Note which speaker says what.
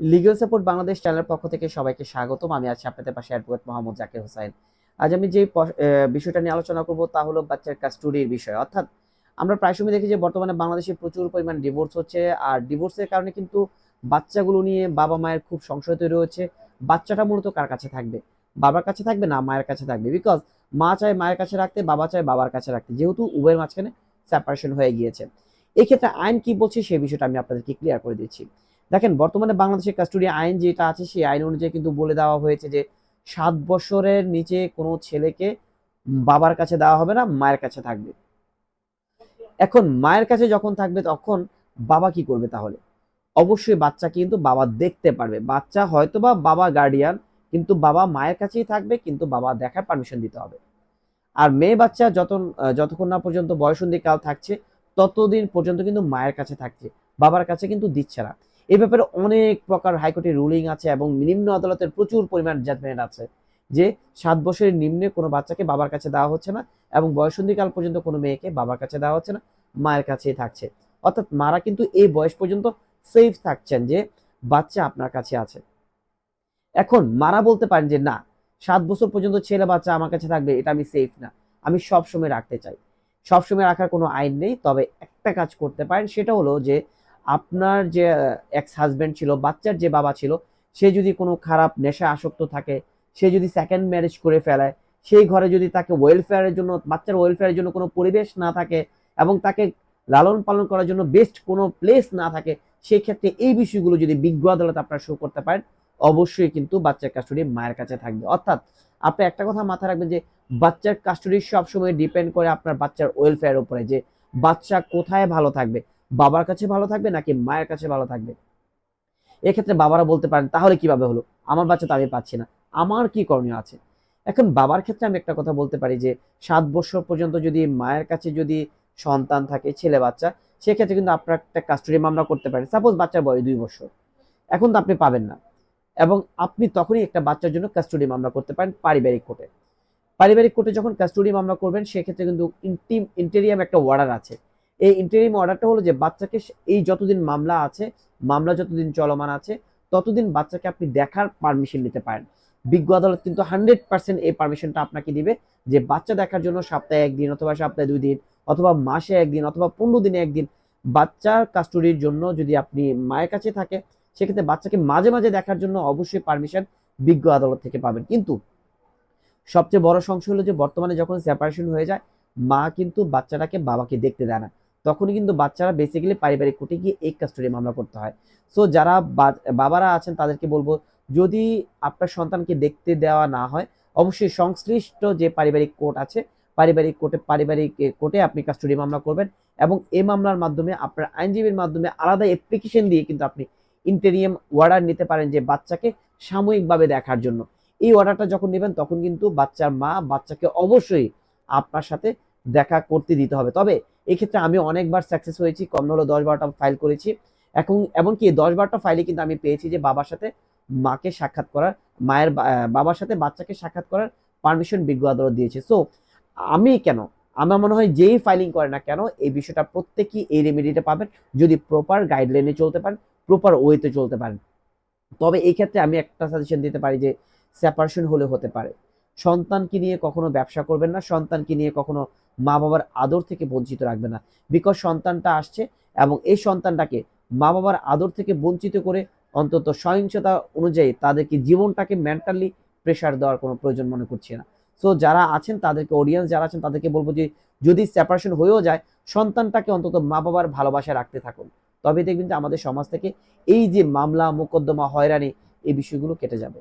Speaker 1: Legal support Bangladesh চ্যানেলের পক্ষ থেকে সবাইকে স্বাগতম। আমি আছি আপনাদের পাশে অ্যাডভোকেট মোহাম্মদ জাকির হোসাইন। আজ আমি যে বিষয়টা নিয়ে আলোচনা করব তা হলো বাচ্চার কাস্টডির বিষয়। অর্থাৎ আমরা প্রায় সময় দেখি যে বর্তমানে বাংলাদেশে প্রচুর পরিমাণ ডিভোর্স হচ্ছে আর ডিভোর্সের কারণে কিন্তু বাচ্চাগুলো নিয়ে বাবা মায়ের খুব সংশয় তৈরি হচ্ছে। বাচ্চাটা মূলত কার কাছে থাকবে? বাবার কাছে থাকবে না মায়ের কাছে থাকবে? বিকজ মা চায় মায়ের কাছে রাখতে, বাবা চায় বাবার কাছে রাখতে। যেহেতু উভয়ের মাঝখানে সেপারেশন হয়ে গিয়েছে। এক্ষেত্রে আইন কি বলছে সেই বিষয়টা আমি আপনাদেরকে ক্লিয়ার করে দিচ্ছি। দেখেন, বর্তমানে বাংলাদেশের কাস্টডি আইন যেটা আছে, সেই আইন অনুযায়ী কিন্তু বলে দেওয়া হয়েছে যে সাত বছরের নিচে কোনো ছেলেকে বাবার কাছে দেওয়া হবে না, মায়ের কাছে থাকবে। এখন মায়ের কাছে যখন থাকবে, তখন বাবা কি করবে তাহলে? অবশ্যই বাচ্চা কিন্তু বাবা দেখতে পারবে। বাচ্চা হয়তো বা বাবা গার্ডিয়ান কিন্তু বাবা মায়ের কাছেই থাকবে, কিন্তু বাবা দেখার পারমিশন দিতে হবে। আর মেয়ে বাচ্চা যত যতক্ষণ না পর্যন্ত বয়সন্ধিকাল থাকছে, ততদিন পর্যন্ত কিন্তু মায়ের কাছে থাকছে। বাবার কাছে কিন্তু দিচ্ছে না। এই ব্যাপারে অনেক প্রকার হাইকোর্টের রুলিং আছে এবং নিম্ন আদালতের প্রচুর পরিমাণ জাজমেন্ট আছে যে সাত বছরের নিম্নে কোনো বাচ্চাকে বাবার কাছে দেওয়া হচ্ছে না এবং বয়সন্ধিকাল পর্যন্ত কোনো মেয়েকে বাবার কাছে দেওয়া হচ্ছে না, মায়ের কাছেই থাকছে। অর্থাৎ মারা কিন্তু এই বয়স পর্যন্ত সেফ থাকছেন যে বাচ্চা আপনার কাছে আছে। এখন মারা বলতে পারেন যে না, সাত বছর পর্যন্ত ছেলে বাচ্চা আমার কাছে থাকবে, এটা আমি সেফ না। আমি সব সময় রাখতে চাই। সব সময় রাখার কোনো আইন নেই, তবে একটা কাজ করতে পারেন, সেটা হলো যে আপনার যে এক্স হাজবেন্ড ছিল, বাচ্চার যে বাবা ছিল, সে যদি কোনো খারাপ নেশা আসক্ত থাকে, সে যদি সেকেন্ড ম্যারেজ করে ফেলায় সেই ঘরে যদি তাকে ওয়েলফেয়ারের জন্য, বাচ্চার ওয়েলফেয়ারের জন্য কোনো পরিবেশ না থাকে এবং তাকে লালন পালন করার জন্য বেস্ট কোনো প্লেস না থাকে সেই ক্ষেত্রে এই বিষয়গুলো যদি বিজ্ঞ আদালত আপনারা শো করতে পারেন, অবশ্যই কিন্তু বাচ্চার কাস্টডি মায়ের কাছে থাকবে। অর্থাৎ আপনি একটা কথা মাথায় রাখবেন যে, বাচ্চার কাস্টডি সবসময় ডিপেন্ড করে আপনার বাচ্চার ওয়েলফেয়ার উপরে যে, বাচ্চা কোথায় ভালো থাকবে। বাবার কাছে ভালো থাকবে নাকি মায়ের কাছে ভালো থাকবে? এক্ষেত্রে বাবারা বলতে পারেন, তাহলে কীভাবে হলো? আমার বাচ্চা তো আমি পাচ্ছি না। আমার কি করণীয় আছে? এখন বাবার ক্ষেত্রে আমি একটা কথা বলতে পারি যে, সাত বছর পর্যন্ত যদি মায়ের কাছে যদি সন্তান থাকে, ছেলে বাচ্চা, সেক্ষেত্রে কিন্তু আপনার একটা কাস্টডি মামলা করতে পারেন। সাপোজ বাচ্চার বয়স দুই বছর। এখন তো আপনি পাবেন না। এবং আপনি তখনই একটা বাচ্চার জন্য কাস্টডি মামলা করতে পারেন পারিবারিক কোর্টে। পারিবারিক কোর্টে যখন কাস্টডি মামলা করবেন, সেক্ষেত্রে কিন্তু ইন্টিম ইন্টেরিয়াম একটা ওয়ার্ডার আছে। এই ইন্টারিম অর্ডারটা হলো যে বাচ্চাকে এই যতদিন মামলা আছে, মামলা যতদিন চলমান আছে, ততদিন বাচ্চাকে আপনি দেখার পারমিশন নিতে পারেন। বিজ্ঞ আদালত কিন্তু হান্ড্রেড পার্সেন্ট এই পারমিশনটা আপনাকে দিবে যে বাচ্চা দেখার জন্য সপ্তাহে একদিন অথবা সপ্তাহে দুই দিন অথবা মাসে একদিন অথবা পনেরো দিনে একদিন বাচ্চার কাস্টডির জন্য যদি আপনি মায়ের কাছে থাকে, সেক্ষেত্রে বাচ্চাকে মাঝে মাঝে দেখার জন্য অবশ্যই পারমিশন বিজ্ঞ আদালত থেকে পাবেন। কিন্তু সবচেয়ে বড় সংশয় হলো যে বর্তমানে যখন সেপারেশন হয়ে যায়, মা কিন্তু বাচ্চাটাকে বাবাকে দেখতে দেয় না। তখনই কিন্তু বাচ্চারা বেসিক্যালি পারিবারিক কোর্টে গিয়ে এই কাস্টডি মামলা করতে হয়। সো যারা বাবারা আছেন তাদেরকে বলব, যদি আপনার সন্তানকে দেখতে দেওয়া না হয়, অবশ্যই সংশ্লিষ্ট যে পারিবারিক কোর্ট আছে, পারিবারিক কোর্টে পারিবারিক কোর্টে আপনি কাস্টডি মামলা করবেন এবং এই মামলার মাধ্যমে আপনার আইনজীবীর মাধ্যমে আলাদা অ্যাপ্লিকেশন দিয়ে কিন্তু আপনি ইন্টেরিয়াম অর্ডার নিতে পারেন যে বাচ্চাকে সাময়িকভাবে দেখার জন্য। এই অর্ডারটা যখন নেবেন, তখন কিন্তু বাচ্চার মা বাচ্চাকে অবশ্যই আপনার সাথে দেখা করতে দিতে হবে। তবে এক্ষেত্রে আমি অনেকবার সাকসেস হয়েছি, কম হলো দশ বারোটা ফাইল করেছি। এখন, এমনকি দশ বারোটা ফাইলে কিন্তু আমি পেয়েছি যে বাবার সাথে মাকে সাক্ষাৎ করার, মায়ের বাবার সাথে বাচ্চাকে সাক্ষাৎ করার পারমিশন বিজ্ঞ আদালত দিয়েছে। সো আমি কেন? আমার মনে হয় যেই ফাইলিং করে না কেন, এই বিষয়টা প্রত্যেকেই এই রেমেডিটা পাবেন। যদি প্রপার গাইডলাইনে চলতে পারেন প্রপার ওয়েতে চলতে পারেন। তবে এই ক্ষেত্রে আমি একটা সাজেশন দিতে পারি যে সেপারেশন হলে হতে পারে। সন্তানকে নিয়ে কখনো ব্যবসা করবেন না, সন্তানকে নিয়ে কখনো মা বাবার আদর থেকে বঞ্চিত রাখবে না। বিকজ সন্তানটা আসছে এবং এই সন্তানটাকে মা বাবার আদর থেকে বঞ্চিত করে অন্তত সহিংসতা অনুযায়ী তাদেরকে জীবনটাকে মেন্টালি প্রেশার দেওয়ার কোনো প্রয়োজন মনে করছি না। সো যারা আছেন, তাদেরকে অডিয়েন্স যারা আছেন, তাদেরকে বলব যে, যদি সেপারেশন হয়েও যায়, সন্তানটাকে অন্তত মা বাবার ভালোবাসায় রাখতে থাকুন। তবে দেখবেন যে, আমাদের সমাজ থেকে এই যে মামলা, মোকদ্দমা, হয়রানি, এই বিষয়গুলো কেটে যাবে।